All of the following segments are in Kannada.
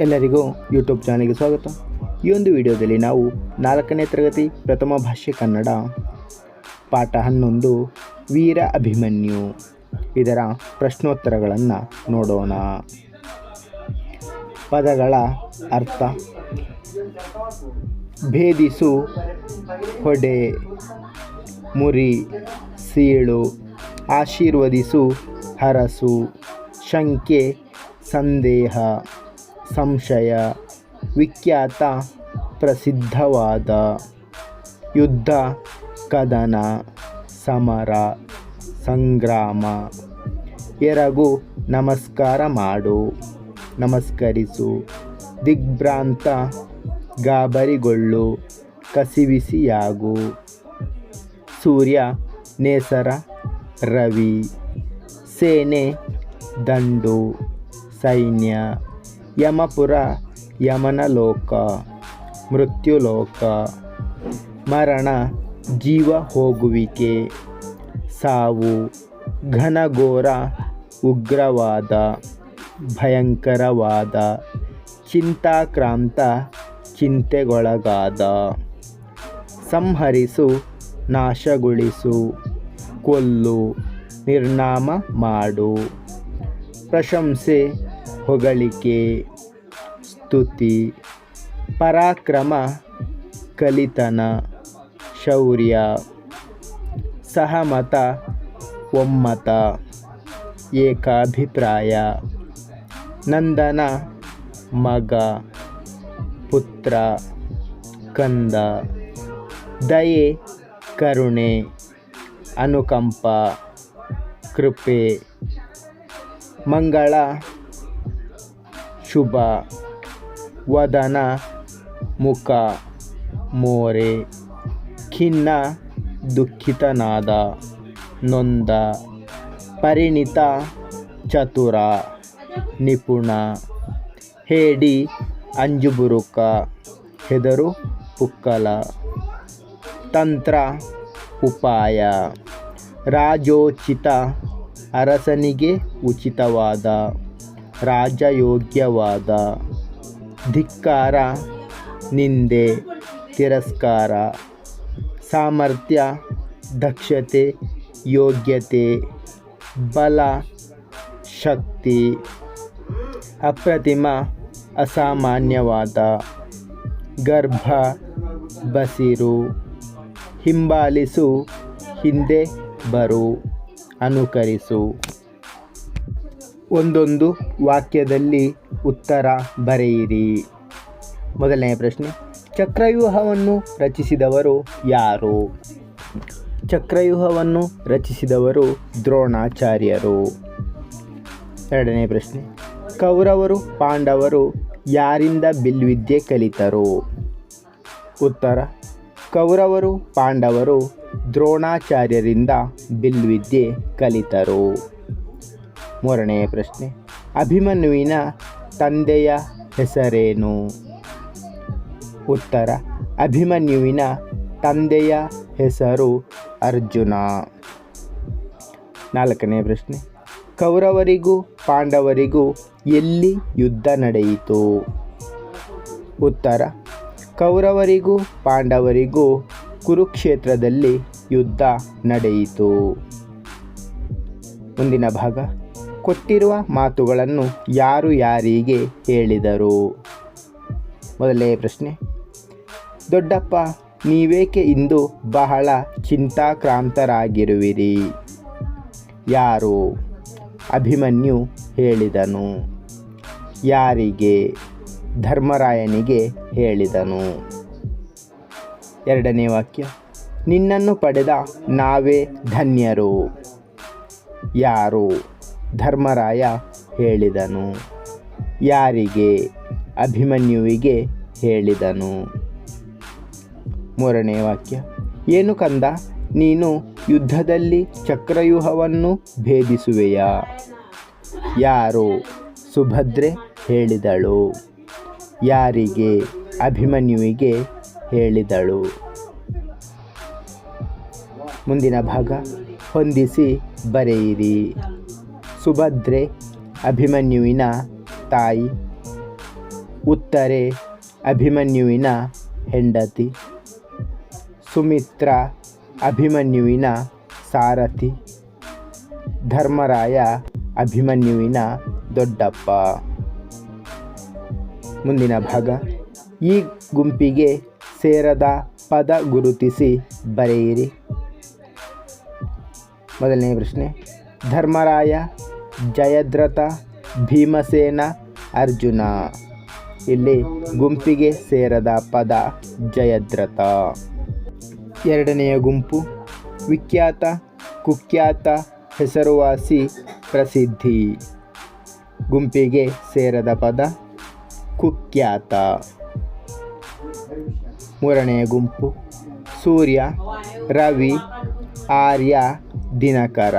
ಎಲ್ಲರಿಗೂ ಯೂಟ್ಯೂಬ್ ಚಾನಲ್ಗೆ ಸ್ವಾಗತ. ಈ ಒಂದು ವಿಡಿಯೋದಲ್ಲಿ ನಾವು ನಾಲ್ಕನೇ ತರಗತಿ ಪ್ರಥಮ ಭಾಷೆ ಕನ್ನಡ ಪಾಠ ಹನ್ನೊಂದು, ವೀರ ಅಭಿಮನ್ಯು ಇದರ ಪ್ರಶ್ನೋತ್ತರಗಳನ್ನು ನೋಡೋಣ. ಪದಗಳ ಅರ್ಥ, ಭೇದಿಸು, ಹೊಡೆ, ಮುರಿ, ಸೀಳು, ಆಶೀರ್ವದಿಸು, ಹರಸು, ಶಂಕೆ, ಸಂದೇಹ. ಸಂಶಯ, ವಿಖ್ಯಾತ, ಪ್ರಸಿದ್ಧವಾದ ಯುದ್ಧ, ಕದನ, ಸಮರ, ಸಂಗ್ರಾಮ. ಎರಗು ನಮಸ್ಕಾರ ಮಾಡು, ನಮಸ್ಕರಿಸು, ದಿಗ್ಭ್ರಾಂತ ಗಾಬರಿಗೊಳ್ಳು, ಕಸಿವಿಸಿಯಾಗು. ಸೂರ್ಯ, ನೇಸರ, ರವಿ. ಸೇನೆ, ದಂಡು, ಸೈನ್ಯ. ಯಮಪುರ, ಯಮನಲೋಕ, ಮೃತ್ಯುಲೋಕ, ಮರಣ ಜೀವ ಹೋಗುವಿಕೆ ಸಾವು, ಘನಘೋರ, ಉಗ್ರವಾದ, ಭಯಂಕರವಾದ, ಚಿಂತಾಕ್ರಾಂತ, ಚಿಂತೆಗೊಳಗಾದ. ಸಂಹರಿಸು, ನಾಶಗೊಳಿಸು, ಕೊಲ್ಲು, ನಿರ್ನಾಮ ಮಾಡು. ಪ್ರಶಂಸೆ ಹೊಗಳಿಕೆ, ಸ್ತುತಿ, ಪರಾಕ್ರಮ, ಕಲಿತನ, ಶೌರ್ಯ, ಸಹಮತ, ಒಮ್ಮತ, ಏಕಾಭಿಪ್ರಾಯ, ನಂದನ, ಮಗ, ಪುತ್ರ, ಕಂದ, ದಯೆ, ಕರುಣೆ, ಅನುಕಂಪ, ಕೃಪೆ, ಮಂಗಳ ಶುಭ. ವದನ, ಮುಖ, ಮೋರೆ, ಖಿನ್ನ, ದುಃಖಿತನಾದ, ನೊಂದ, ಪರಿಣಿತ, ಚತುರ, ನಿಪುಣ, ಹೇಡಿ, ಅಂಜುಬುರುಕ, ಹೆದರು, ಪುಕ್ಕಲ. ತಂತ್ರ, ಉಪಾಯ. ರಾಜೋಚಿತ, ಅರಸನಿಗೆ ಉಚಿತವಾದ. ರಾಜಯೋಗ್ಯವಾದ ಧಿಕ್ಕಾರ, ನಿಂದೆ, ತಿರಸ್ಕಾರ, ಸಾಮರ್ಥ್ಯ, ದಕ್ಷತೆ, ಯೋಗ್ಯತೆ, ಬಲ, ಶಕ್ತಿ, ಅಪ್ರತಿಮ, ಅಸಾಮಾನ್ಯವಾದ ಗರ್ಭ, ಬಸಿರು, ಹಿಂಬಾಲಿಸು, ಹಿಂದೆ ಬರು, ಅನುಕರಿಸು. ಒಂದೊಂದು ವಾಕ್ಯದಲ್ಲಿ ಉತ್ತರ ಬರೆಯಿರಿ. ಮೊದಲನೆಯ ಪ್ರಶ್ನೆ, ಚಕ್ರವ್ಯೂಹವನ್ನು ರಚಿಸಿದವರು ಯಾರು? ಚಕ್ರವ್ಯೂಹವನ್ನು ರಚಿಸಿದವರು ದ್ರೋಣಾಚಾರ್ಯರು. ಎರಡನೇ ಪ್ರಶ್ನೆ, ಕೌರವರು, ಪಾಂಡವರು ಯಾರಿಂದ ಬಿಲ್ವಿದ್ಯೆ ಕಲಿತರು? ಉತ್ತರ, ಕೌರವರು, ಪಾಂಡವರು ದ್ರೋಣಾಚಾರ್ಯರಿಂದ ಬಿಲ್ವಿದ್ಯೆ ಕಲಿತರು. ಮೂರನೆಯ ಪ್ರಶ್ನೆ. ಅಭಿಮನ್ಯುವಿನ ತಂದೆಯ ಹೆಸರೇನು? ಉತ್ತರ, ಅಭಿಮನ್ಯುವಿನ ತಂದೆಯ ಹೆಸರು ಅರ್ಜುನ. ನಾಲ್ಕನೇ ಪ್ರಶ್ನೆ. ಕೌರವರಿಗೂ ಪಾಂಡವರಿಗೂ ಎಲ್ಲಿ ಯುದ್ಧ ನಡೆಯಿತು? ಉತ್ತರ, ಕೌರವರಿಗೂ ಪಾಂಡವರಿಗೂ ಕುರುಕ್ಷೇತ್ರದಲ್ಲಿ ಯುದ್ಧ ನಡೆಯಿತು. ಮುಂದಿನ ಭಾಗ. ಕೊಟ್ಟಿರುವ ಮಾತುಗಳನ್ನು ಯಾರು ಯಾರಿಗೆ ಹೇಳಿದರು? ಮೊದಲೇ ಪ್ರಶ್ನೆ. ದೊಡ್ಡಪ್ಪ, ನೀವೇಕೆ ಇಂದು ಬಹಳ ಚಿಂತಾಕ್ರಾಂತರಾಗಿರುವಿರಿ? ಯಾರು? ಅಭಿಮನ್ಯು ಹೇಳಿದನು. ಯಾರಿಗೆ? ಧರ್ಮರಾಯನಿಗೆ ಹೇಳಿದನು. ಎರಡನೇ ವಾಕ್ಯ. ನಿನ್ನನ್ನು ಪಡೆದ ನಾವೇ ಧನ್ಯರು. ಯಾರು? ಧರ್ಮರಾಯ ಹೇಳಿದನು. ಯಾರಿಗೆ? ಅಭಿಮನ್ಯುವಿಗೆ ಹೇಳಿದನು. ಮೂರನೇ ವಾಕ್ಯ. ಏನು ಕಂದ? ನೀನು ಯುದ್ಧದಲ್ಲಿ ಚಕ್ರವ್ಯೂಹವನ್ನು ಭೇದಿಸುವೆಯಾ? ಯಾರು? ಸುಭದ್ರೆ ಹೇಳಿದಳು. ಯಾರಿಗೆ? ಅಭಿಮನ್ಯುವಿಗೆ ಹೇಳಿದಳು. ಮುಂದಿನ ಭಾಗ. ಹೊಂದಿಸಿ ಬರೆಯಿರಿ. ಸುಭದ್ರೆ ಅಭಿಮನ್ಯುವಿನ ತಾಯಿ. ಉತ್ತರೆ ಅಭಿಮನ್ಯುವಿನ ಹೆಂಡತಿ. ಸುಮಿತ್ರ ಅಭಿಮನ್ಯುವಿನ ಸಾರಥಿ. ಧರ್ಮರಾಯ ಅಭಿಮನ್ಯುವಿನ ದೊಡ್ಡಪ್ಪ. ಮುಂದಿನ ಭಾಗ. ಈ ಗುಂಪಿಗೆ ಸೇರದ ಪದ ಗುರುತಿಸಿ ಬರೆಯಿರಿ. ಮೊದಲನೇ ಪ್ರಶ್ನೆ. ಧರ್ಮರಾಯ ಜಯದ್ರಥ, ಭೀಮಸೇನ, ಅರ್ಜುನ. ಇಲ್ಲಿ ಗುಂಪಿಗೆ ಸೇರದ ಪದ ಜಯದ್ರಥ. ಎರಡನೆಯ ಗುಂಪು ವಿಖ್ಯಾತ, ಕುಖ್ಯಾತ, ಹೆಸರುವಾಸಿ, ಪ್ರಸಿದ್ಧಿ. ಗುಂಪಿಗೆ ಸೇರದ ಪದ ಕುಖ್ಯಾತ. ಮೂರನೆಯ ಗುಂಪು ಸೂರ್ಯ, ರವಿ, ಆರ್ಯ, ದಿನಕರ.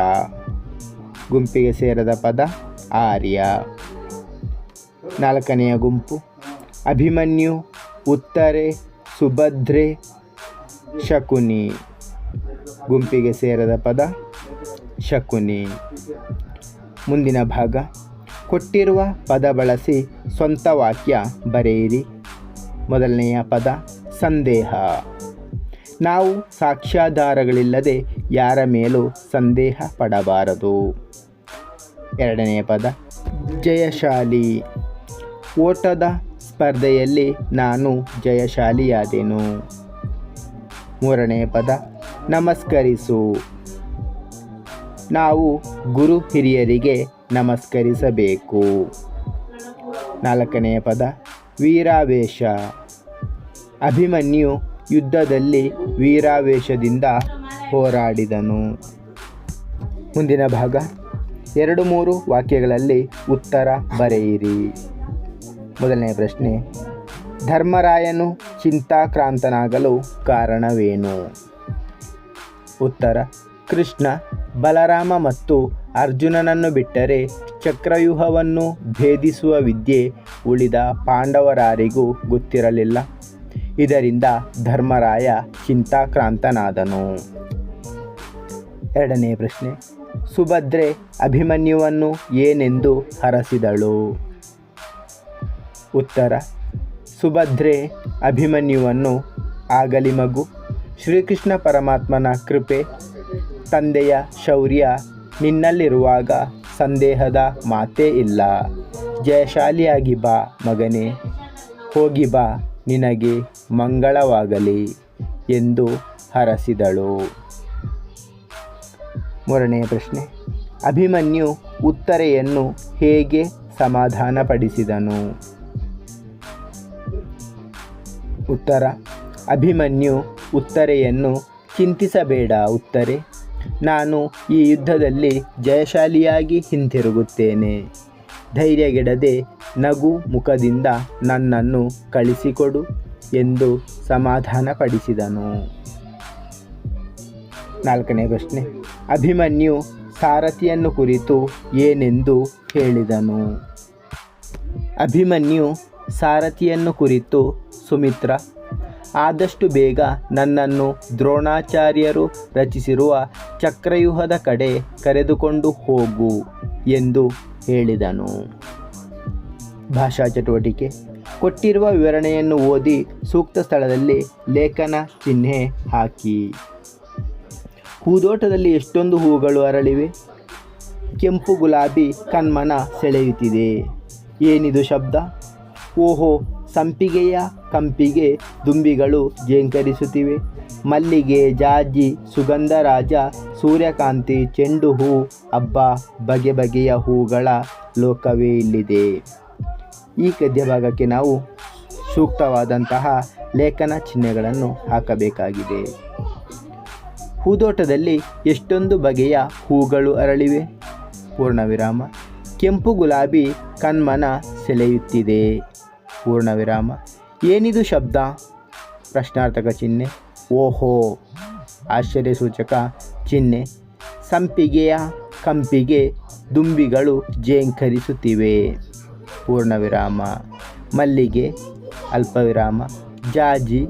ಗುಂಪಿಗೆ ಸೇರದ ಪದ ಆರ್ಯ. ನಾಲ್ಕನೆಯ ಗುಂಪು. ಅಭಿಮನ್ಯು, ಉತ್ತರೆ, ಸುಭದ್ರೆ, ಶಕುನಿ. ಗುಂಪಿಗೆ ಸೇರದ ಪದ ಶಕುನಿ. ಮುಂದಿನ ಭಾಗ. ಕೊಟ್ಟಿರುವ ಪದ ಬಳಸಿ ಸ್ವಂತ ವಾಕ್ಯ ಬರೆಯಿರಿ. ಮೊದಲನೆಯ ಪದ ಸಂದೇಹ. ನಾವು ಸಾಕ್ಷ್ಯಾಧಾರಗಳಿಲ್ಲದೆ ಯಾರ ಮೇಲೂ ಸಂದೇಹ ಪಡಬಾರದು. ಎರಡನೆಯ ಪದ. ಜಯಶಾಲಿ. ಓಟದ ಸ್ಪರ್ಧೆಯಲ್ಲಿ ನಾನು ಜಯಶಾಲಿಯಾದೆನು. ಮೂರನೆಯ ಪದ. ನಮಸ್ಕರಿಸು. ನಾವು ಗುರು ಹಿರಿಯರಿಗೆ ನಮಸ್ಕರಿಸಬೇಕು. ನಾಲ್ಕನೆಯ ಪದ. ವೀರಾವೇಶ. ಅಭಿಮನ್ಯು ಯುದ್ಧದಲ್ಲಿ ವೀರಾವೇಶದಿಂದ ಹೋರಾಡಿದನು. ಮುಂದಿನ ಭಾಗ. ಎರಡು ಮೂರು ವಾಕ್ಯಗಳಲ್ಲಿ ಉತ್ತರ ಬರೆಯಿರಿ. ಮೊದಲನೇ ಪ್ರಶ್ನೆ, ಧರ್ಮರಾಯನು ಚಿಂತಾಕ್ರಾಂತನಾಗಲು ಕಾರಣವೇನು? ಉತ್ತರ, ಕೃಷ್ಣ, ಬಲರಾಮ ಮತ್ತು ಅರ್ಜುನನನ್ನು ಬಿಟ್ಟರೆ ಚಕ್ರವ್ಯೂಹವನ್ನು ಭೇದಿಸುವ ವಿದ್ಯೆ ಉಳಿದ ಪಾಂಡವರಾರಿಗೂ ಗೊತ್ತಿರಲಿಲ್ಲ. ಇದರಿಂದ ಧರ್ಮರಾಯ ಚಿಂತಾಕ್ರಾಂತನಾದನು. ಎರಡನೇ ಪ್ರಶ್ನೆ ಸುಭದ್ರೆ ಅಭಿಮನ್ಯುವನ್ನು ಏನೆಂದು ಹರಸಿದಳು? ಉತ್ತರ, ಸುಭದ್ರೆ ಅಭಿಮನ್ಯುವನ್ನು ಆಗಲಿ ಮಗು. ಶ್ರೀಕೃಷ್ಣ ಪರಮಾತ್ಮನ ಕೃಪೆ, ತಂದೆಯ ಶೌರ್ಯ ನಿನ್ನಲ್ಲಿರುವಾಗ ಸಂದೇಹದ ಮಾತೇ ಇಲ್ಲ. ಜಯಶಾಲಿಯಾಗಿ ಬಾ ಮಗನೇ, ಹೋಗಿ ಬಾ, ನಿನಗೆ ಮಂಗಳವಾಗಲಿ ಎಂದು ಹರಸಿದಳು. ಮೂರನೆಯ ಪ್ರಶ್ನೆ. ಅಭಿಮನ್ಯು ಉತ್ತರೆಯನ್ನು ಹೇಗೆ ಸಮಾಧಾನಪಡಿಸಿದನು? ಉತ್ತರ. ಅಭಿಮನ್ಯು ಉತ್ತರೆಯನ್ನು ಚಿಂತಿಸಬೇಡ, ಉತ್ತರೆ. ನಾನು ಈ ಯುದ್ಧದಲ್ಲಿ ಜಯಶಾಲಿಯಾಗಿ ಹಿಂತಿರುಗುತ್ತೇನೆ. ಧೈರ್ಯಗೆಡದೆ ನಗು ಮುಖದಿಂದ ನನ್ನನ್ನು ಕಳಿಸಿಕೊಡು ಎಂದು ಸಮಾಧಾನಪಡಿಸಿದನು. ನಾಲ್ಕನೇ ಪ್ರಶ್ನೆ. ಅಭಿಮನ್ಯು ಸಾರಥಿಯನ್ನು ಕುರಿತು ಏನೆಂದು ಹೇಳಿದನು. ಅಭಿಮನ್ಯು ಸಾರಥಿಯನ್ನು ಕುರಿತು, ಸುಮಿತ್ರ, ಆದಷ್ಟು ಬೇಗ ನನ್ನನ್ನು ದ್ರೋಣಾಚಾರ್ಯರು ರಚಿಸಿರುವ ಚಕ್ರವ್ಯೂಹದ ಕಡೆ ಕರೆದುಕೊಂಡು ಹೋಗು ಎಂದು ಹೇಳಿದನು. ಭಾಷಾ ಚಟುವಟಿಕೆ. ಕೊಟ್ಟಿರುವ ವಿವರಣೆಯನ್ನು ಓದಿ ಸೂಕ್ತ ಸ್ಥಳದಲ್ಲಿ ಲೇಖನ ಚಿಹ್ನೆ ಹಾಕಿ. ಹೂದೋಟದಲ್ಲಿ ಎಷ್ಟೊಂದು ಹೂಗಳು ಅರಳಿವೆ? ಕೆಂಪು ಗುಲಾಬಿ ಕಣ್ಮನ ಸೆಳೆಯುತ್ತಿದೆ. ಏನಿದು ಶಬ್ದ? ಓಹೋ, ಸಂಪಿಗೆಯ ಕಂಪಿಗೆ ದುಂಬಿಗಳು ಜೇಂಕರಿಸುತ್ತಿವೆ. ಮಲ್ಲಿಗೆ, ಜಾಜಿ, ಸುಗಂಧರಾಜ, ಸೂರ್ಯಕಾಂತಿ, ಚೆಂಡು ಹೂ, ಹಬ್ಬ, ಬಗೆ ಬಗೆಯ ಹೂಗಳ ಲೋಕವೇ ಇಲ್ಲಿದೆ. ಈ ಗದ್ಯ ಭಾಗಕ್ಕೆ ನಾವು ಸೂಕ್ತವಾದಂತಹ ಲೇಖನ ಚಿಹ್ನೆಗಳನ್ನು ಹಾಕಬೇಕಾಗಿದೆ. ಹೂದೋಟದಲ್ಲಿ ಎಷ್ಟೊಂದು ಬಗೆಯ ಹೂಗಳು ಅರಳಿವೆ? ಪೂರ್ಣವಿರಾಮ. ಕೆಂಪು ಗುಲಾಬಿ ಕಣ್ಮನ ಸೆಳೆಯುತ್ತಿದೆ. ಪೂರ್ಣವಿರಾಮ. ಏನಿದು ಶಬ್ದ? ಪ್ರಶ್ನಾರ್ಥಕ ಚಿಹ್ನೆ. ಓಹೋ. ಆಶ್ಚರ್ಯಸೂಚಕ ಚಿಹ್ನೆ. ಸಂಪಿಗೆಯ ಕಂಪಿಗೆ ದುಂಬಿಗಳು ಜೇಂಕರಿಸುತ್ತಿವೆ. ಪೂರ್ಣವಿರಾಮ. ಮಲ್ಲಿಗೆ ಅಲ್ಪವಿರಾಮ. ಜಾಜಿ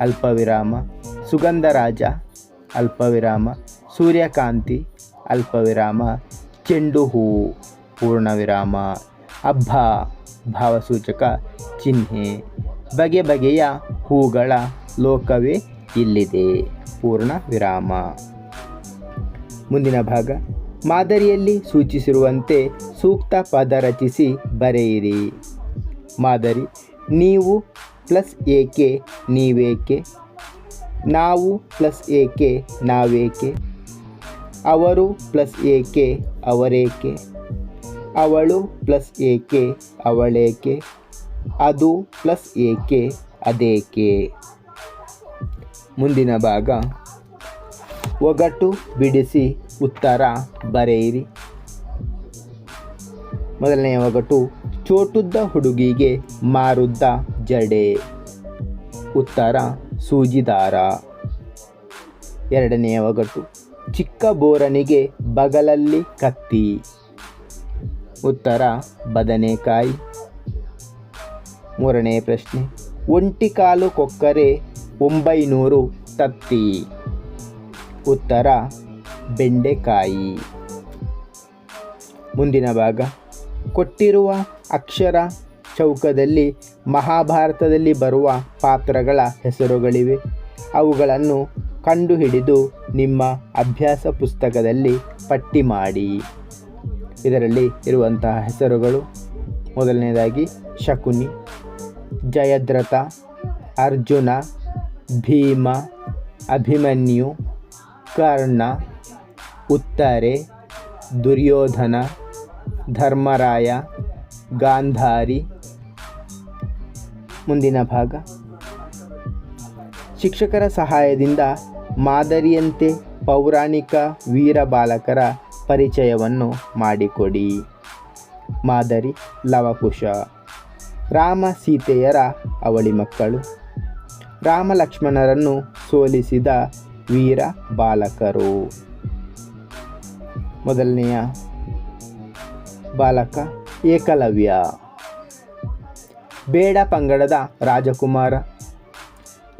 ಅಲ್ಪವಿರಾಮ. ಸುಗಂಧರಾಜ ಅಲ್ಪವಿರಾಮ, ಸೂರ್ಯಕಾಂತಿ, ಅಲ್ಪವಿರಾಮ ಚೆಂಡು ಹೂವು ಪೂರ್ಣವಿರಾಮ ಹಬ್ಬ ಭಾವಸೂಚಕ, ಚಿಹ್ನೆ, ಬಗೆ ಬಗೆಯ ಹೂಗಳ ಲೋಕವೇ ಇಲ್ಲಿದೆ ಪೂರ್ಣ ವಿರಾಮ ಮುಂದಿನ ಭಾಗ, ಮಾದರಿಯಲ್ಲಿ ಸೂಚಿಸಿರುವಂತೆ ಸೂಕ್ತ ಪದ ರಚಿಸಿ ಬರೆಯಿರಿ. ಮಾದರಿ, ನೀವು ಪ್ಲಸ್ ಏಕೆ, ನೀವೇಕೆ ನಾವು ಪ್ಲಸ್ ಏಕೆ, ನಾವೇಕೆ? ಅವರು ಪ್ಲಸ್ ಏಕೆ, ಅವರೇಕೆ? ಅವಳು ಪ್ಲಸ್ ಏಕೆ, ಅವಳೇಕೆ? ಅದು ಪ್ಲಸ್ ಏಕೆ, ಅದೇಕೆ? ಮುಂದಿನ ಭಾಗ. ಒಗಟು ಬಿಡಿಸಿ ಉತ್ತರ ಬರೆಯಿರಿ. ಮೊದಲನೆಯ ಒಗಟು, ಚೋಟುದ್ದ ಹುಡುಗಿಗೆ ಮಾರುದ್ದ ಜಡೆ. ಉತ್ತರ ಸೂಜಿದಾರ. ಎರಡನೆಯ ಒಗಟು. ಚಿಕ್ಕ ಬೋರನಿಗೆ ಬಗಲಲ್ಲಿ ಕತ್ತಿ. ಉತ್ತರ ಬದನೆಕಾಯಿ ಮೂರನೇ ಪ್ರಶ್ನೆ. ಒಂಟಿ ಕಾಲು ಕೊಕ್ಕರೆ ಒಂಬೈನೂರು ತತ್ತಿ. ಉತ್ತರ, ಬೆಂಡೆಕಾಯಿ. ಮುಂದಿನ ಭಾಗ. ಕೊಟ್ಟಿರುವ ಅಕ್ಷರ ಚೌಕದಲ್ಲಿ ಮಹಾಭಾರತದಲ್ಲಿ ಬರುವ ಪಾತ್ರಗಳ ಹೆಸರುಗಳಿವೆ. ಅವುಗಳನ್ನು ಕಂಡುಹಿಡಿದು ನಿಮ್ಮ ಅಭ್ಯಾಸ ಪುಸ್ತಕದಲ್ಲಿ ಪಟ್ಟಿ ಮಾಡಿ. ಇದರಲ್ಲಿ ಇರುವಂತಹ ಹೆಸರುಗಳು ಮೊದಲನೇದಾಗಿ ಶಕುನಿ, ಜಯದ್ರಥ, ಅರ್ಜುನ, ಭೀಮ, ಅಭಿಮನ್ಯು, ಕರ್ಣ, ಉತ್ತರೆ, ದುರ್ಯೋಧನ, ಧರ್ಮರಾಯ, ಗಾಂಧಾರಿ ಮುಂದಿನ ಭಾಗ. ಶಿಕ್ಷಕರ ಸಹಾಯದಿಂದ ಮಾದರಿಯಂತೆ ಪೌರಾಣಿಕ ವೀರ ಬಾಲಕರ ಪರಿಚಯವನ್ನು ಮಾಡಿಕೊಡಿ. ಮಾದರಿ ಲವಕುಶ. ರಾಮ ಸೀತೆಯರ ಅವಳಿ ಮಕ್ಕಳು. ರಾಮ ಲಕ್ಷ್ಮಣರನ್ನು ಸೋಲಿಸಿದ ವೀರ ಬಾಲಕರು. ಮೊದಲನೆಯ ಬಾಲಕ ಏಕಲವ್ಯ. ಬೇಡ ಪಂಗಡದ ರಾಜಕುಮಾರ.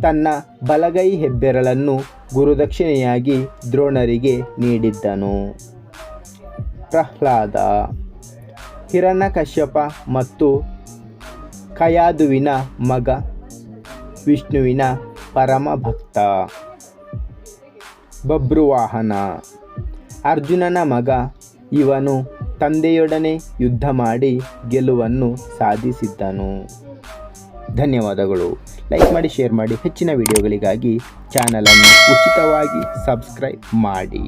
ತನ್ನ ಬಲಗೈ ಹೆಬ್ಬೆರಳನ್ನು ಗುರುದಕ್ಷಿಣೆಯಾಗಿ ದ್ರೋಣರಿಗೆ ನೀಡಿದ್ದನು. ಪ್ರಹ್ಲಾದ, ಹಿರಣ್ಯಕಶ್ಯಪ ಮತ್ತು ಕಯಾದುವಿನ ಮಗ ವಿಷ್ಣುವಿನ ಪರಮ ಭಕ್ತ ಬಬ್ರುವಾಹನ, ಅರ್ಜುನನ ಮಗ, ಇವನು ತಂದೆಯೊಡನೆ ಯುದ್ಧ ಮಾಡಿ ಗೆಲುವನ್ನು ಸಾಧಿಸಿದ್ದನು. ಧನ್ಯವಾದಗಳು. ಲೈಕ್ ಮಾಡಿ, ಶೇರ್ ಮಾಡಿ. ಹೆಚ್ಚಿನ ವಿಡಿಯೋಗಳಿಗಾಗಿ ಚಾನಲನ್ನು ಉಚಿತವಾಗಿ ಸಬ್ಸ್ಕ್ರೈಬ್ ಮಾಡಿ.